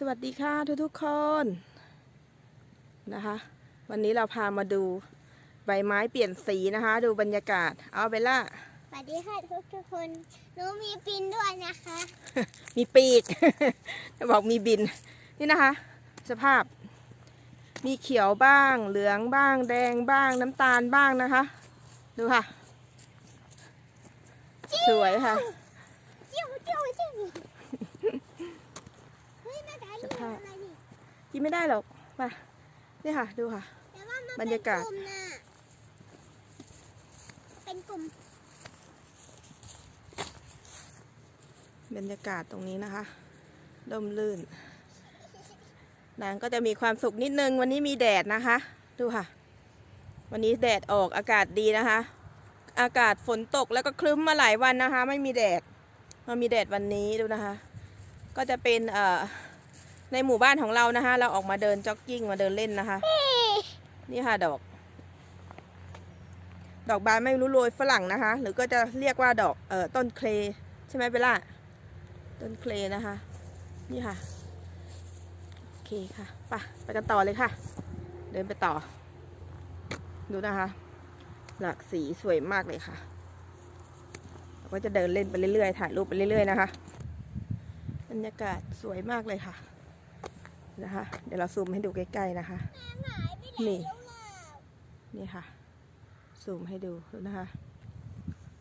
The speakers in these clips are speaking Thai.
สวัสดีค่ะทุกทุกๆคนนะคะ วันนี้เราพามาดูใบไม้เปลี่ยนสีนะคะ ดูบรรยากาศ เอาเบลล่าสวัสดีค่ะทุกทุกๆคนหนูมีปินด้วยนะคะ มีปีก บอกมีบิน นี่นะคะ สภาพ มีเขียวบ้าง เหลืองบ้าง แดงบ้าง น้ำตาลบ้างนะคะ ดูค่ะ สวยค่ะ จิ้วจิ้วจิ้วเฮ้ย แม่ไก่นี่มันอะไรนี่กินไม่ได้หรอกมานี่ค่ะ ดูค่ะแต่ว่ามันบรรยากาศเป็นกลุ่มน่ะเป็นกลุ่ม บรรยากาศตรงนี้นะคะร่มรื่นนางก็จะมีความสุขนิดนึง วันนี้มีแดดนะคะ ดูค่ะ วันนี้แดดออกอากาศดีนะคะ อากาศฝนตกแล้วก็คลึ้มมาหลายวันนะคะ ไม่มีแดดมามีแดดวันนี้ดูนะคะ ก็จะเป็นเอ่อ ในหมู่บ้านของเรานะคะ เราออกมาเดินจ็อกกิ้งมาเดินเล่นนะคะ นี่ค่ะดอก ดอกบานไม่รู้โรยฝรั่งนะคะ หรือก็จะเรียกว่าดอกเอ่อต้นเคลใช่ไหมเบลล่าต้นเคลนะคะ นี่ค่ะ โอเคค่ะไปไปกันต่อเลยค่ะ เดินไปต่อ ดูนะคะ หลากสีสวยมากเลยค่ะเราก็จะเดินเล่นไปเรื่อยๆ ถ่ายรูปไปเรื่อยๆ นะคะ บรรยากาศสวยมากเลยค่ะ นะคะ เดี๋ยวเราซูมให้ดูใกล้ๆนะคะหายไปไหนนี่แล้วล่ะนี่ค่ะ ซูมให้ดูดูนะคะ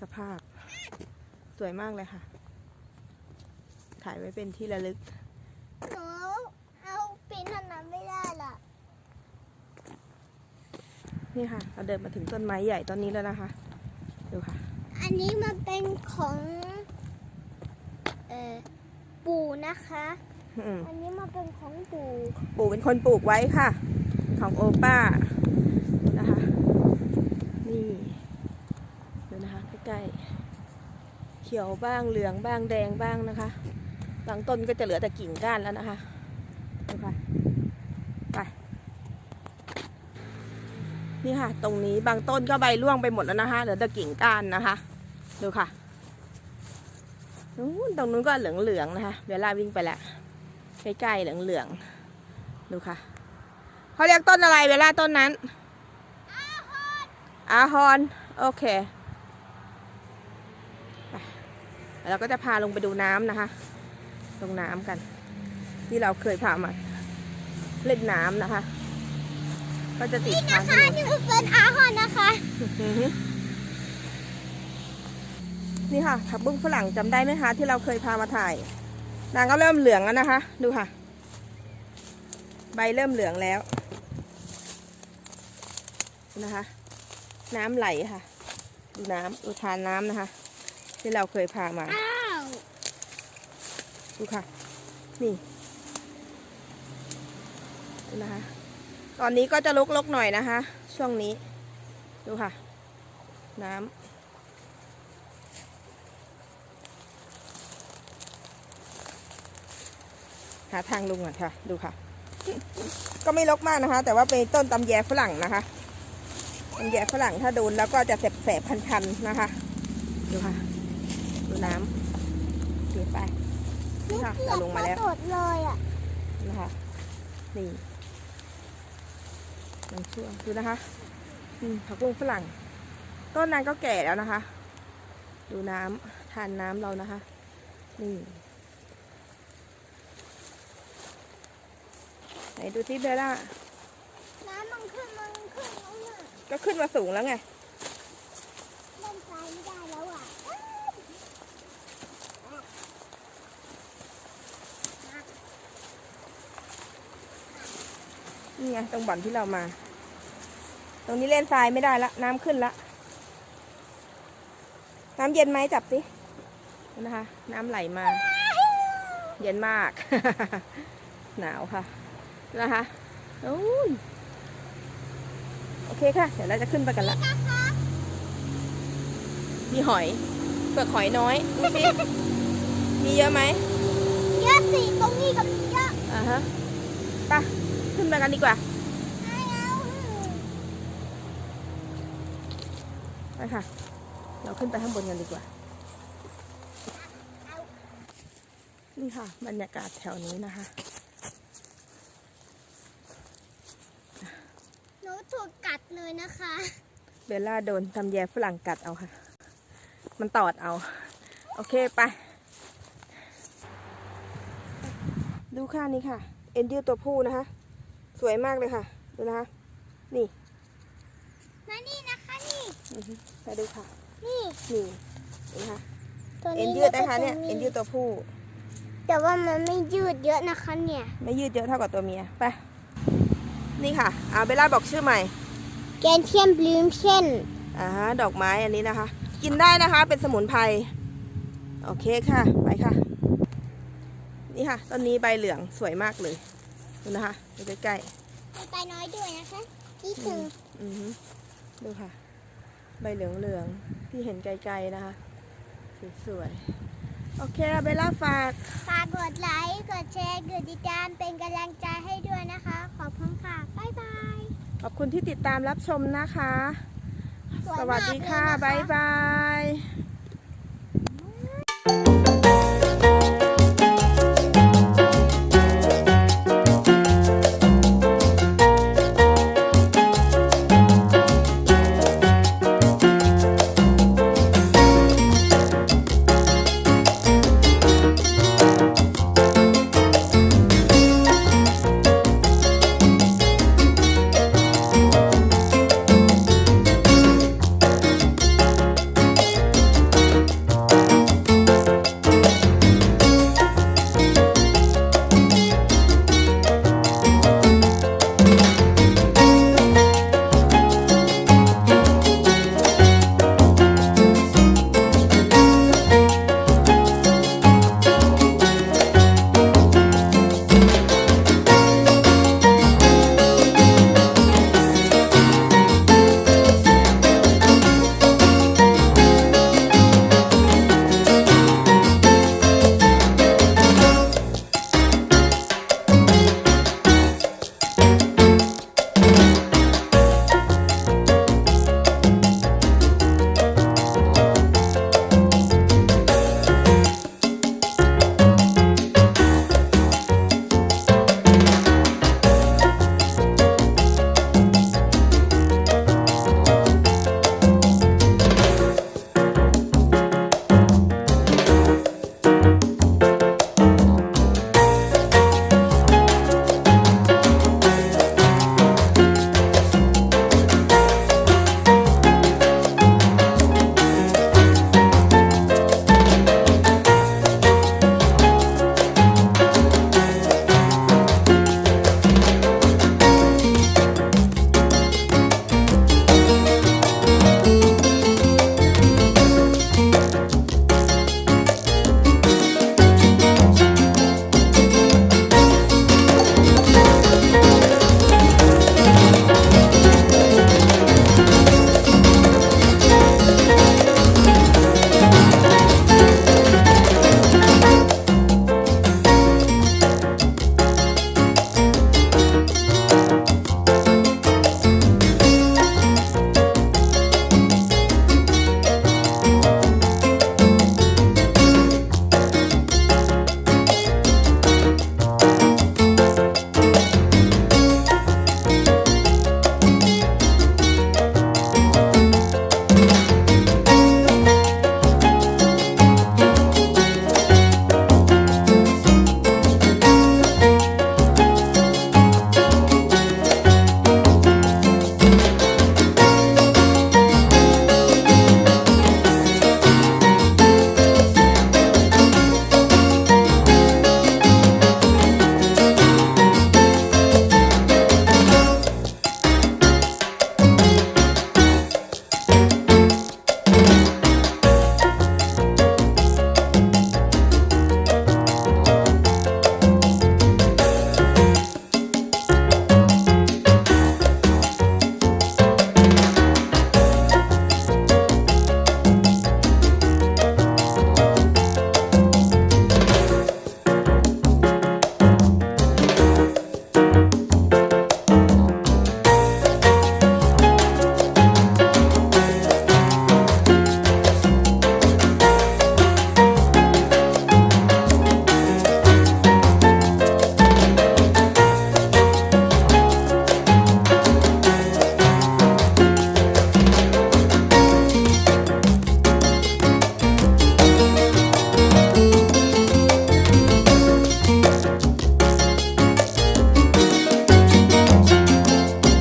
สภาพสวยมากเลยค่ะ ถ่ายไว้เป็นที่ระลึกหนูเอาปินอันนั้นไม่ได้ล่ะ นี่ค่ะ เราเดินมาถึงต้นไม้ใหญ่ต้นนี้แล้วนะคะ ดูค่ะ อันนี้มันเป็นของ เอ่อ ปู่นะคะ อืมอันนี้มันเป็นของปู่ปู่เป็นคนปลูกไว้ค่ะ ของโอป้านะคะ นี่ดูนะคะใกล้ๆเขียวบ้างเหลืองบ้างแดงบ้างนะคะบางต้นก็จะเหลือแต่กิ่งก้านแล้วนะคะดูค่ะไปนี่ค่ะ ตรงนี้บางต้นก็ใบร่วงไปหมดแล้วนะคะเหลือแต่กิ่งก้านนะคะดูค่ะนู้นตรงนู้นก็เหลืองๆนะคะเวลาวิ่งไปแล้ว ใกล้ๆเหลืองๆ ดูค่ะ เขาเรียกต้นอะไรเวลาต้นนั้น อาฮอน โอเคไปแล้วเราก็จะพาลงไปดูน้ำนะคะ ลงน้ำกัน ที่เราเคยพามาเล่นน้ำนะคะ ก็จะติดนี่ทานะงถคะนนนี่มันเป็นอาหารนะคะอือฮึนี่ค่ะผักบุ้งฝรั่งจำได้ไหมคะ ที่เราเคยพามาถ่าย นางก็เริ่มเหลืองแล้วนะคะ ดูค่ะ ใบเริ่มเหลืองแล้วนะคะ น้ำไหลค่ะ ดูน้ำดูทานน้ำนะคะ ที่เราเคยพามา ดูค่ะ นี่นะคะ ตอนนี้ก็จะลุกๆหน่อยนะคะ ช่วงนี้ ดูค่ะ น้ำหา ทางลงก่อนค่ะ ดูค่ะ ก็ไม่ลกมากนะคะ แต่ว่าเป็นต้นตำแยฝรั่งนะคะตำแยฝรั่งถ้าโดนแล้วก็จะแสบๆพันๆนะคะ ดูค่ะ ดูน้ำเสียไปนี่ค่ะเราลงมาแล้วโดดเลยอะนะคะนี่บางช่วงดูนะคะอืมผักบุ้งฝรั่ง ต้นนั้นก็แก่แล้วนะคะ ดูน้ำทานน้ำเรานะคะ นี่ ไหนดูที่เบลล่า น้ำมันขึ้นมันขึ้นแล้วน่ะก็ขึ้นมาสูงแล้วไง เล่นทรายไม่ได้แล้วอะนี่ไงตรงบ่อนที่เรามา ตรงนี้เล่นทรายไม่ได้ละ น้ำขึ้นละ น้ำเย็นไหมจับสิดูนะคะ น้ำไหลมา เย็นมาก หนาวค่ะ นะคะโอ้ยโอเคค่ะ เดี๋ยวเราจะขึ้นไปกันละมีหอยเปลือกหอยน้อยดูสิมีเยอะไหมเยอะสิตรงนี้กับเยอะอ่าฮะไปขึ้นไปกันดีกว่าไม่เอาไปค่ะ เราขึ้นไปข้างบนกันดีกว่า นี่ค่ะ บรรยากาศแถวนี้นะคะ ถูกกัดเลยนะคะ เบลล่าโดนทำแยฝรั่งกัดเอาค่ะ มันตอดเอา โอเคไป ดูค่ะนี่ค่ะ เอ็นยืดตัวผู้นะคะ สวยมากเลยค่ะ ดูนะคะ นี่มานี่นะคะนี่อือฮึไปดูค่ะ นี่นี่นี่ค่ะตัวเอ็นนี้ยืดนะคะเนี่ยแล้วก็เอ็นยืดตัวผู้ แต่ว่ามันไม่ยืดเยอะนะคะเนี่ย ไม่ยืดเยอะเท่ากับตัวเมีย ไป นี่ค่ะเอาเบลล่าบอกชื่อใหม่แกนเทียมบลูมเช่นอ่าฮะดอกไม้อันนี้นะคะ กินได้นะคะเป็นสมุนไพรโอเคค่ะไปค่ะ นี่ค่ะต้นนี้ใบเหลืองสวยมากเลยดูนะคะดูใกล้มีปลาน้อยด้วยนะคะนี่คือๆอือฮึดูค่ะ ใบเหลืองเหลืองๆที่เห็นไกลๆนะคะสวยๆ โอเคเบลล่าฝากฝากกดไลค์กดแชร์กดติดตามเป็นกำลังใจให้ด้วยนะคะ ขอบคุณค่ะบ๊ายบายขอบคุณที่ติดตามรับชมนะคะวยสมากวัสดีค่ะเลยนบ๊ายบาย